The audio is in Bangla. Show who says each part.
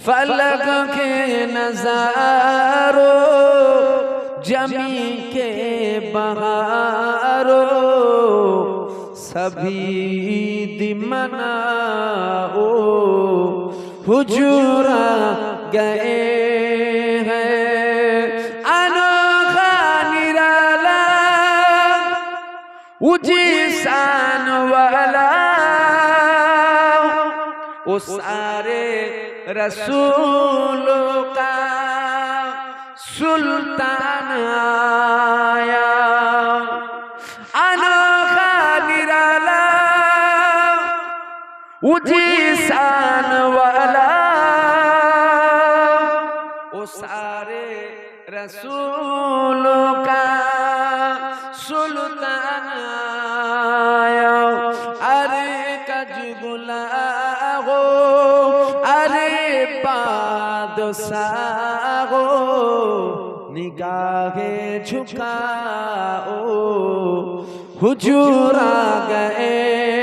Speaker 1: फलक के नजारो जमी के बहारो सभी दिमना ओ हुजूरा गए हैं अनोखा निराला उजी शान वाला वो सारे रसूलों का सुल्तान आया अनोखा निराला उजी शान वाला वो सारे रसूलों का सुल्तान आया अरे कजगुला हो সাগো আরে বাদ সাগো নিগাহে ঝুকাও হুজুর আ গয়ে